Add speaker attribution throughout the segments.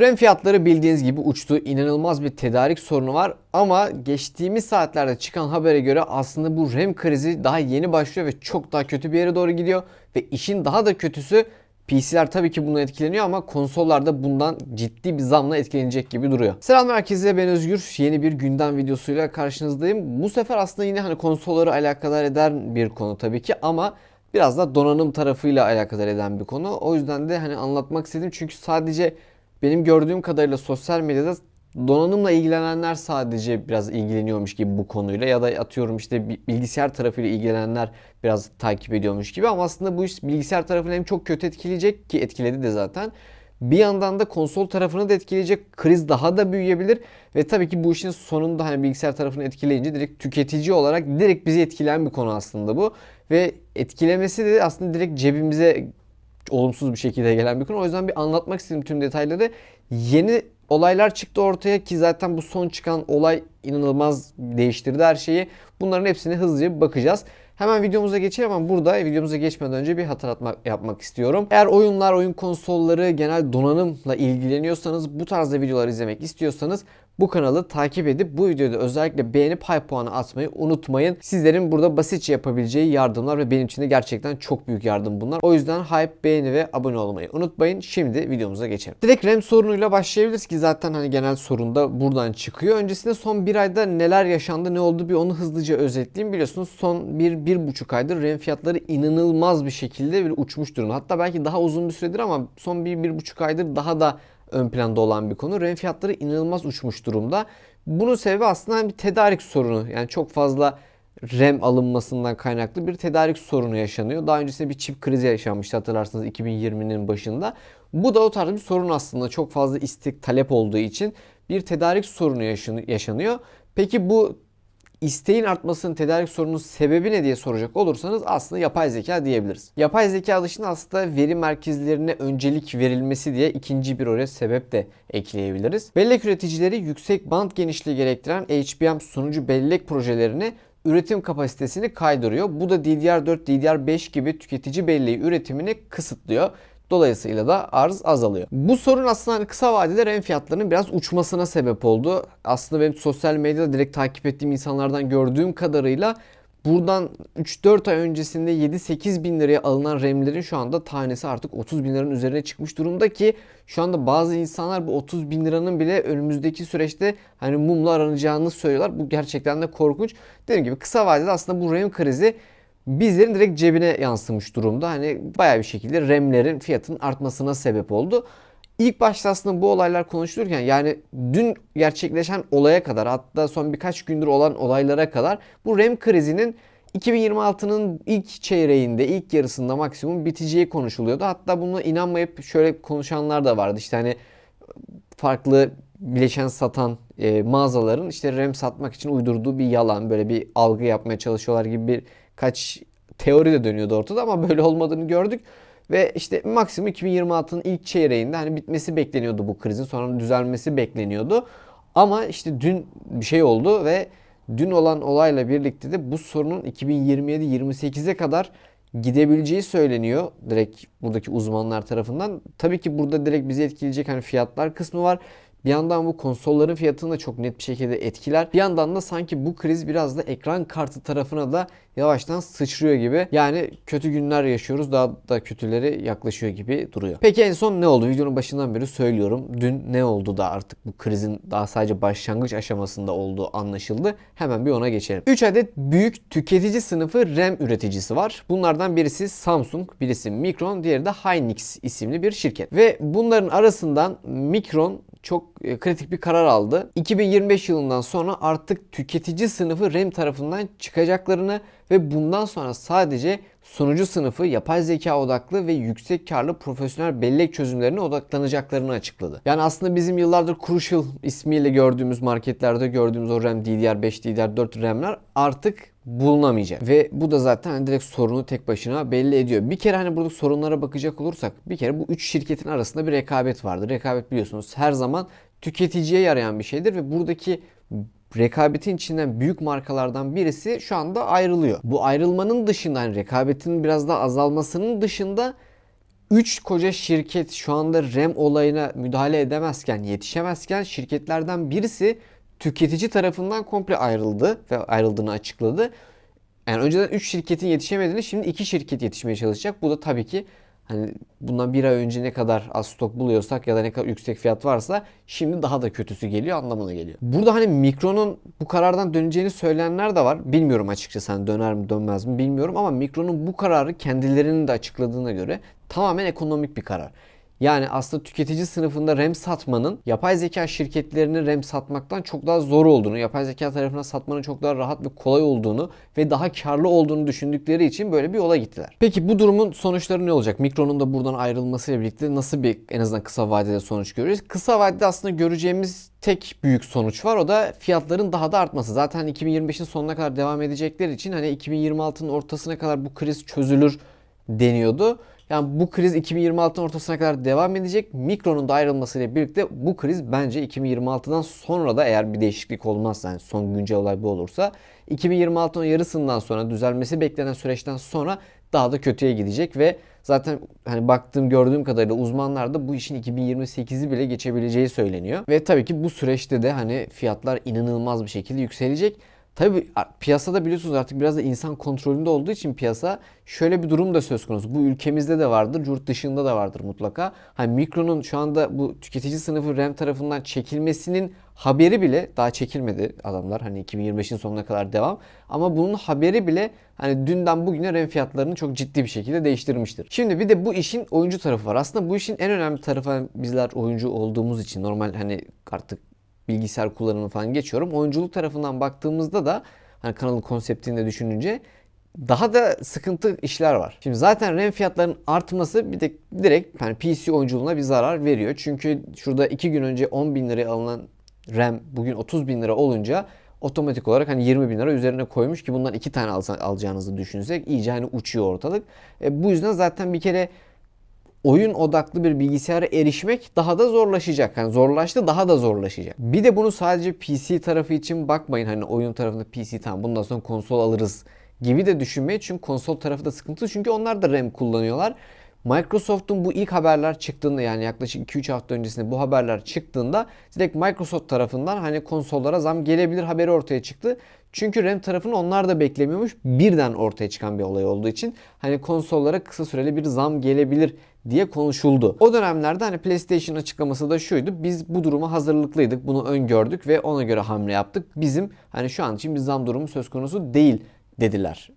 Speaker 1: RAM fiyatları bildiğiniz gibi uçtu. İnanılmaz bir tedarik sorunu var ama geçtiğimiz saatlerde çıkan habere göre aslında bu RAM krizi daha yeni başlıyor ve çok daha kötü bir yere doğru gidiyor ve işin daha da kötüsü PC'ler tabii ki bundan etkileniyor ama konsollar da bundan ciddi bir zamla etkilenecek gibi duruyor. Selam herkese ben Özgür. Yeni bir gündem videosuyla karşınızdayım. Bu sefer aslında yine hani konsolları alakadar eden bir konu tabii ki ama biraz da donanım tarafıyla alakadar eden bir konu. O yüzden de hani anlatmak istedim çünkü sadece benim gördüğüm kadarıyla sosyal medyada donanımla ilgilenenler sadece biraz ilgileniyormuş gibi bu konuyla ya da atıyorum işte bilgisayar tarafıyla ilgilenenler biraz takip ediyormuş gibi ama aslında bu iş bilgisayar tarafını hem çok kötü etkileyecek ki etkiledi de zaten. Bir yandan da konsol tarafını da etkileyecek. Kriz daha da büyüyebilir ve tabii ki bu işin sonunda hani bilgisayar tarafını etkileyince direkt tüketici olarak direkt bizi etkileyen bir konu aslında bu. Ve etkilemesi de aslında direkt cebimize olumsuz bir şekilde gelen bir konu. O yüzden bir anlatmak istedim tüm detayları. Yeni olaylar çıktı ortaya ki zaten bu son çıkan olay inanılmaz değiştirdi her şeyi. Bunların hepsini hızlıca bakacağız. Hemen videomuza geçelim ama burada videomuza geçmeden önce bir hatırlatma yapmak istiyorum. Eğer oyunlar, oyun konsolları, genel donanımla ilgileniyorsanız, bu tarzda videolar izlemek istiyorsanız bu kanalı takip edip bu videoda özellikle beğenip hype puanı atmayı unutmayın. Sizlerin burada basitçe yapabileceği yardımlar ve benim için de gerçekten çok büyük yardım bunlar. O yüzden hype, beğeni ve abone olmayı unutmayın. Şimdi videomuza geçelim. Direkt RAM sorunuyla başlayabiliriz ki zaten hani genel sorun da buradan çıkıyor. Öncesinde son bir ayda neler yaşandı, ne oldu bir onu hızlıca özetleyeyim. Biliyorsunuz son bir, bir buçuk aydır RAM fiyatları inanılmaz bir şekilde bir uçmuş durumda. Hatta belki daha uzun bir süredir ama son bir, bir buçuk aydır daha da ön planda olan bir konu. RAM fiyatları inanılmaz uçmuş durumda. Bunun sebebi aslında bir tedarik sorunu. Yani çok fazla RAM alınmasından kaynaklı bir tedarik sorunu yaşanıyor. Daha öncesinde bir çip krizi yaşanmıştı hatırlarsınız 2020'nin başında. Bu da o tarz bir sorun aslında. Çok fazla istek talep olduğu için bir tedarik sorunu yaşanıyor. Peki bu isteğin artmasının tedarik sorununun sebebi ne diye soracak olursanız aslında yapay zeka diyebiliriz. Yapay zeka dışında aslında veri merkezlerine öncelik verilmesi diye ikinci bir oraya sebep de ekleyebiliriz. Bellek üreticileri yüksek band genişliği gerektiren HBM sunucu bellek projelerini üretim kapasitesini kaydırıyor. Bu da DDR4, DDR5 gibi tüketici belleği üretimini kısıtlıyor. Dolayısıyla da arz azalıyor. Bu sorun aslında hani kısa vadede RAM fiyatlarının biraz uçmasına sebep oldu. Aslında benim sosyal medyada direkt takip ettiğim insanlardan gördüğüm kadarıyla buradan 3-4 ay öncesinde 7-8 bin liraya alınan RAM'lerin şu anda tanesi artık 30 bin liranın üzerine çıkmış durumda ki şu anda bazı insanlar bu 30 bin liranın bile önümüzdeki süreçte hani mumla aranacağını söylüyorlar. Bu gerçekten de korkunç. Dediğim gibi kısa vadede aslında bu RAM krizi bizlerin direkt cebine yansımış durumda. Hani bayağı bir şekilde RAM'lerin fiyatının artmasına sebep oldu. İlk başta aslında bu olaylar konuşulurken yani dün gerçekleşen olaya kadar hatta son birkaç gündür olan olaylara kadar bu RAM krizinin 2026'nın ilk çeyreğinde, ilk yarısında maksimum biteceği konuşuluyordu. Hatta buna inanmayıp şöyle konuşanlar da vardı. İşte hani farklı bileşen satan e, mağazaların işte RAM satmak için uydurduğu bir yalan, böyle bir algı yapmaya çalışıyorlar gibi bir kaç teori de dönüyordu ortada ama böyle olmadığını gördük. Ve işte maksimum 2026'nın ilk çeyreğinde hani bitmesi bekleniyordu bu krizin. Sonra düzelmesi bekleniyordu. Ama işte dün bir şey oldu ve dün olan olayla birlikte de bu sorunun 2027-28'e kadar gidebileceği söyleniyor direkt buradaki uzmanlar tarafından. Tabii ki burada direkt bizi etkileyecek hani fiyatlar kısmı var. Bir yandan bu konsolların fiyatını da çok net bir şekilde etkiler. Bir yandan da sanki bu kriz biraz da ekran kartı tarafına da yavaştan sıçrıyor gibi. Yani kötü günler yaşıyoruz. Daha da kötüleri yaklaşıyor gibi duruyor. Peki en son ne oldu? Videonun başından beri söylüyorum. Dün ne oldu da artık bu krizin daha sadece başlangıç aşamasında olduğu anlaşıldı. Hemen bir ona geçelim. 3 adet büyük tüketici sınıfı RAM üreticisi var. Bunlardan birisi Samsung, birisi Micron, diğeri de Hynix isimli bir şirket. Ve bunların arasından Micron çok e, kritik bir karar aldı. 2025 yılından sonra artık tüketici sınıfı RAM tarafından çıkacaklarını ve bundan sonra sadece sunucu sınıfı yapay zeka odaklı ve yüksek karlı profesyonel bellek çözümlerine odaklanacaklarını açıkladı. Yani aslında bizim yıllardır Crucial ismiyle gördüğümüz marketlerde gördüğümüz o RAM DDR5, DDR4 RAM'ler artık bulunamayacak. Ve bu da zaten hani direkt sorunu tek başına belli ediyor. Bir kere hani burada sorunlara bakacak olursak bir kere bu üç şirketin arasında bir rekabet vardır. Rekabet biliyorsunuz her zaman tüketiciye yarayan bir şeydir ve buradaki rekabetin içinden büyük markalardan birisi şu anda ayrılıyor. Bu ayrılmanın dışında hani rekabetin biraz daha azalmasının dışında 3 koca şirket şu anda RAM olayına müdahale edemezken, yetişemezken şirketlerden birisi tüketici tarafından komple ayrıldı ve ayrıldığını açıkladı. Yani önceden 3 şirketin yetişemediğini şimdi 2 şirket yetişmeye çalışacak. Bu da tabii ki hani bundan bir ay önce ne kadar az stok buluyorsak ya da ne kadar yüksek fiyat varsa şimdi daha da kötüsü geliyor anlamına geliyor. Burada hani Mikron'un bu karardan döneceğini söyleyenler de var. Bilmiyorum açıkçası hani döner mi dönmez mi bilmiyorum ama Mikron'un bu kararı kendilerinin de açıkladığına göre tamamen ekonomik bir karar. Yani aslında tüketici sınıfında RAM satmanın yapay zeka şirketlerinin RAM satmaktan çok daha zor olduğunu, yapay zeka tarafına satmanın çok daha rahat ve kolay olduğunu ve daha karlı olduğunu düşündükleri için böyle bir yola gittiler. Peki bu durumun sonuçları ne olacak? Mikron'un da buradan ayrılmasıyla birlikte nasıl bir en azından kısa vadede sonuç göreceğiz? Kısa vadede aslında göreceğimiz tek büyük sonuç var. O da fiyatların daha da artması. Zaten 2025'in sonuna kadar devam edecekleri için hani 2026'nın ortasına kadar bu kriz çözülür deniyordu. Yani bu kriz 2026'nın ortasına kadar devam edecek. Mikronun da ayrılmasıyla birlikte bu kriz bence 2026'dan sonra da eğer bir değişiklik olmazsa yani son güncel olay bu olursa 2026'nın yarısından sonra düzelmesi beklenen süreçten sonra daha da kötüye gidecek ve zaten hani baktığım gördüğüm kadarıyla uzmanlar da bu işin 2028'i bile geçebileceği söyleniyor. Ve tabii ki bu süreçte de hani fiyatlar inanılmaz bir şekilde yükselecek. Tabii piyasada biliyorsunuz artık biraz da insan kontrolünde olduğu için piyasa şöyle bir durum da söz konusu. Bu ülkemizde de vardır, yurt dışında da vardır mutlaka. Hani Mikron'un şu anda bu tüketici sınıfı RAM tarafından çekilmesinin haberi bile daha çekilmedi adamlar. Hani 2025'in sonuna kadar devam. Ama bunun haberi bile hani dünden bugüne RAM fiyatlarını çok ciddi bir şekilde değiştirmiştir. Şimdi bir de bu işin oyuncu tarafı var. Aslında bu işin en önemli tarafı bizler oyuncu olduğumuz için normal hani artık bilgisayar kullanımı falan geçiyorum. Oyunculuk tarafından baktığımızda da hani kanalın konseptini de düşününce daha da sıkıntı işler var. Şimdi zaten RAM fiyatlarının artması bir de direkt hani PC oyunculuğuna bir zarar veriyor. Çünkü şurada 2 gün önce 10 bin liraya alınan RAM bugün 30 bin lira olunca otomatik olarak hani 20 bin lira üzerine koymuş ki bundan iki tane alacağınızı düşünsek iyice hani uçuyor ortalık. E, bu yüzden zaten bir kere oyun odaklı bir bilgisayara erişmek daha da zorlaşacak. Yani zorlaştı daha da zorlaşacak. Bir de bunu sadece PC tarafı için bakmayın. Hani oyun tarafında PC tamam bundan sonra konsol alırız gibi de düşünmeyin. Çünkü konsol tarafı da sıkıntı. Çünkü onlar da RAM kullanıyorlar. Microsoft'un bu ilk haberler çıktığında yani yaklaşık 2-3 hafta öncesinde bu haberler çıktığında direkt Microsoft tarafından hani konsollara zam gelebilir haberi ortaya çıktı. Çünkü RAM tarafını onlar da beklemiyormuş. Birden ortaya çıkan bir olay olduğu için hani konsollara kısa süreli bir zam gelebilir diye konuşuldu. O dönemlerde hani PlayStation açıklaması da şuydu. Biz bu duruma hazırlıklıydık. Bunu öngördük ve ona göre hamle yaptık. Bizim hani şu an için bir zam durumu söz konusu değil dediler.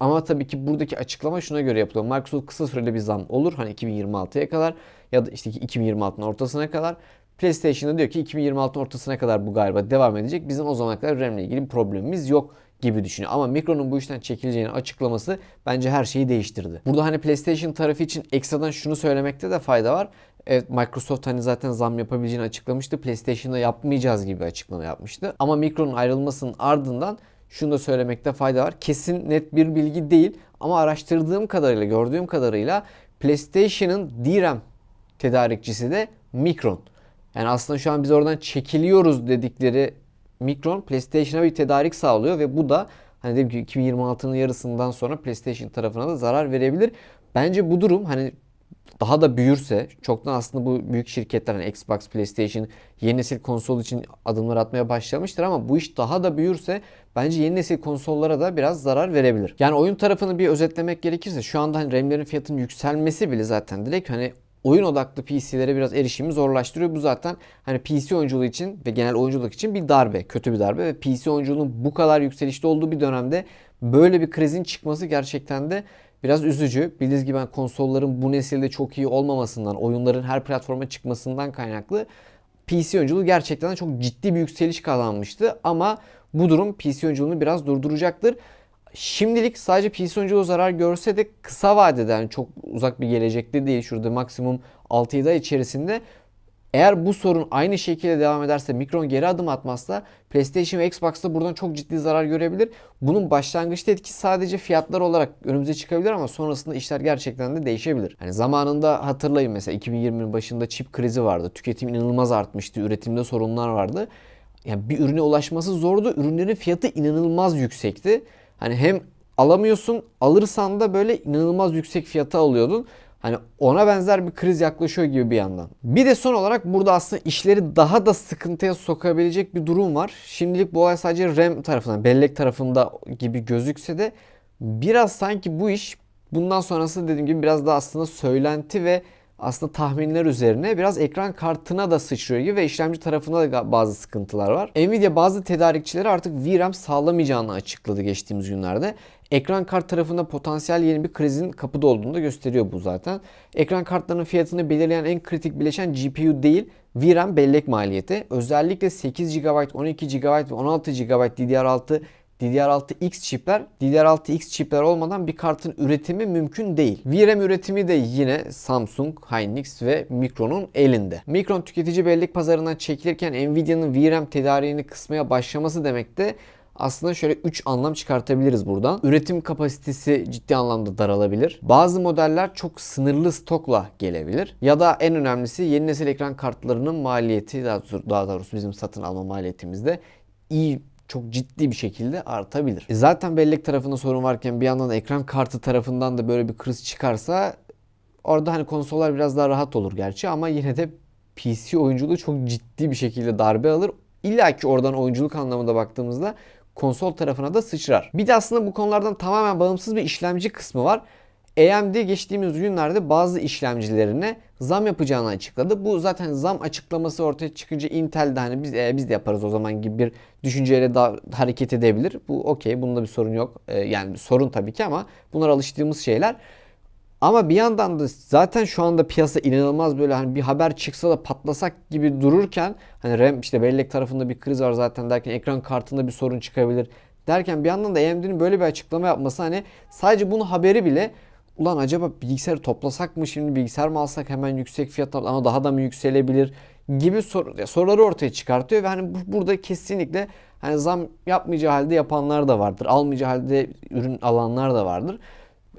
Speaker 1: Ama tabii ki buradaki açıklama şuna göre yapılıyor. Microsoft kısa süreli bir zam olur. Hani 2026'ya kadar ya da işte 2026'nın ortasına kadar. PlayStation'da diyor ki 2026'nın ortasına kadar bu galiba devam edecek. Bizim o zamana kadar RAM ile ilgili bir problemimiz yok gibi düşünüyor. Ama Micro'nun bu işten çekileceğini açıklaması bence her şeyi değiştirdi. Burada hani PlayStation tarafı için ekstradan şunu söylemekte de fayda var. Evet Microsoft hani zaten zam yapabileceğini açıklamıştı. PlayStation'da yapmayacağız gibi açıklama yapmıştı. Ama Micro'nun ayrılmasının ardından şunu da söylemekte fayda var. Kesin net bir bilgi değil ama araştırdığım kadarıyla, gördüğüm kadarıyla PlayStation'ın DRAM tedarikçisi de Micron. Yani aslında şu an biz oradan çekiliyoruz dedikleri Micron PlayStation'a bir tedarik sağlıyor ve bu da hani dedim ki 2026'nın yarısından sonra PlayStation tarafına da zarar verebilir. Bence bu durum hani daha da büyürse çoktan aslında bu büyük şirketler hani Xbox, PlayStation yeni nesil konsol için adımlar atmaya başlamıştır ama bu iş daha da büyürse bence yeni nesil konsollara da biraz zarar verebilir. Yani oyun tarafını bir özetlemek gerekirse şu anda hani RAM'lerin fiyatının yükselmesi bile zaten direkt hani oyun odaklı PC'lere biraz erişimi zorlaştırıyor. Bu zaten hani PC oyunculuğu için ve genel oyunculuk için bir darbe, kötü bir darbe ve PC oyunculuğun bu kadar yükselişte olduğu bir dönemde böyle bir krizin çıkması gerçekten de biraz üzücü. Bildiğiniz gibi ben konsolların bu nesilde çok iyi olmamasından, oyunların her platforma çıkmasından kaynaklı PC oyunculuğu gerçekten çok ciddi bir yükseliş kazanmıştı ama bu durum PC oyunculuğunu biraz durduracaktır. Şimdilik sadece PC oyunculuğu zarar görse de kısa vadede yani çok uzak bir gelecekte değil. Şurada maksimum 6-7 ay içerisinde eğer bu sorun aynı şekilde devam ederse Micron geri adım atmazsa PlayStation ve Xbox'ta buradan çok ciddi zarar görebilir. Bunun başlangıçta etkisi sadece fiyatlar olarak önümüze çıkabilir ama sonrasında işler gerçekten de değişebilir. Hani zamanında hatırlayın mesela 2020'nin başında çip krizi vardı. Tüketim inanılmaz artmıştı. Üretimde sorunlar vardı. Yani bir ürüne ulaşması zordu. Ürünlerin fiyatı inanılmaz yüksekti. Hani hem alamıyorsun alırsan da böyle inanılmaz yüksek fiyata alıyordun. Hani ona benzer bir kriz yaklaşıyor gibi bir yandan. Bir de son olarak burada aslında işleri daha da sıkıntıya sokabilecek bir durum var. Şimdilik bu olay sadece RAM tarafından, bellek tarafında gibi gözükse de biraz sanki bu iş bundan sonrası dediğim gibi biraz da aslında söylenti ve aslında tahminler üzerine biraz ekran kartına da sıçrıyor gibi ve işlemci tarafında da bazı sıkıntılar var. Nvidia bazı tedarikçileri artık VRAM sağlamayacağını açıkladı geçtiğimiz günlerde. Ekran kart tarafında potansiyel yeni bir krizin kapıda olduğunu da gösteriyor bu zaten. Ekran kartlarının fiyatını belirleyen en kritik bileşen GPU değil, VRAM bellek maliyeti. Özellikle 8 GB, 12 GB ve 16 GB DDR6 DDR6X çipler, DDR6X çipler olmadan bir kartın üretimi mümkün değil. VRAM üretimi de yine Samsung, Hynix ve Micron'un elinde. Micron tüketici bellek pazarından çekilirken Nvidia'nın VRAM tedariğini kısmaya başlaması demek de aslında şöyle 3 anlam çıkartabiliriz buradan. Üretim kapasitesi ciddi anlamda daralabilir. Bazı modeller çok sınırlı stokla gelebilir. Ya da en önemlisi yeni nesil ekran kartlarının maliyeti daha doğrusu, bizim satın alma maliyetimizde iyi çok ciddi bir şekilde artabilir. E zaten bellek tarafında sorun varken bir yandan da ekran kartı tarafından da böyle bir kriz çıkarsa orada hani konsollar biraz daha rahat olur gerçi ama yine de PC oyunculuğu çok ciddi bir şekilde darbe alır. İlla ki oradan oyunculuk anlamında baktığımızda konsol tarafına da sıçrar. Bir de aslında bu konulardan tamamen bağımsız bir işlemci kısmı var. AMD geçtiğimiz günlerde bazı işlemcilerine zam yapacağını açıkladı. Bu zaten zam açıklaması ortaya çıkınca Intel'de hani biz e, biz de yaparız o zaman gibi bir düşünceyle daha hareket edebilir. Bu okey. Bunda bir sorun yok. E, yani sorun tabii ki ama bunlar alıştığımız şeyler. Ama bir yandan da zaten şu anda piyasa inanılmaz böyle hani bir haber çıksa da patlasak gibi dururken hani RAM işte bellek tarafında bir kriz var zaten derken ekran kartında bir sorun çıkabilir derken bir yandan da AMD'nin böyle bir açıklama yapması hani sadece bunu haberi bile ulan acaba bilgisayarı toplasak mı şimdi bilgisayar mı alsak hemen yüksek fiyatla ama daha da mı yükselebilir gibi sor, soruları ortaya çıkartıyor ve hani bu, burada kesinlikle hani zam yapmayacağı halde yapanlar da vardır. Almayacağı halde ürün alanlar da vardır.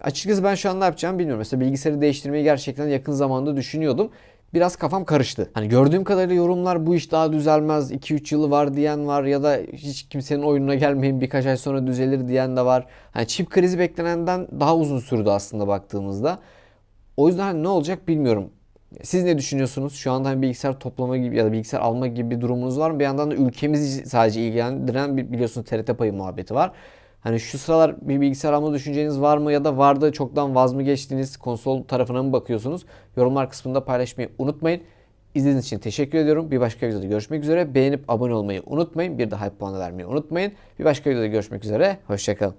Speaker 1: Açıkçası ben şu an ne yapacağımı bilmiyorum. Mesela bilgisayarı değiştirmeyi gerçekten yakın zamanda düşünüyordum. Biraz kafam karıştı. Hani gördüğüm kadarıyla yorumlar bu iş daha düzelmez. 2-3 yılı var diyen var ya da hiç kimsenin oyununa gelmeyin birkaç ay sonra düzelir diyen de var. Hani çip krizi beklenenden daha uzun sürdü aslında baktığımızda. O yüzden hani ne olacak bilmiyorum. Siz ne düşünüyorsunuz? Şu anda hani bilgisayar toplama gibi ya da bilgisayar alma gibi bir durumunuz var mı? Bir yandan da ülkemizi sadece ilgilendiren biliyorsunuz TRT payı muhabbeti var. Hani şu sıralar bir bilgisayar alma düşünceniz var mı ya da vardı çoktan vaz mı geçtiniz? Konsol tarafına mı bakıyorsunuz? Yorumlar kısmında paylaşmayı unutmayın. İzlediğiniz için teşekkür ediyorum. Bir başka videoda görüşmek üzere. Beğenip abone olmayı unutmayın. Bir de hype puanı vermeyi unutmayın. Bir başka videoda görüşmek üzere. Hoşçakalın.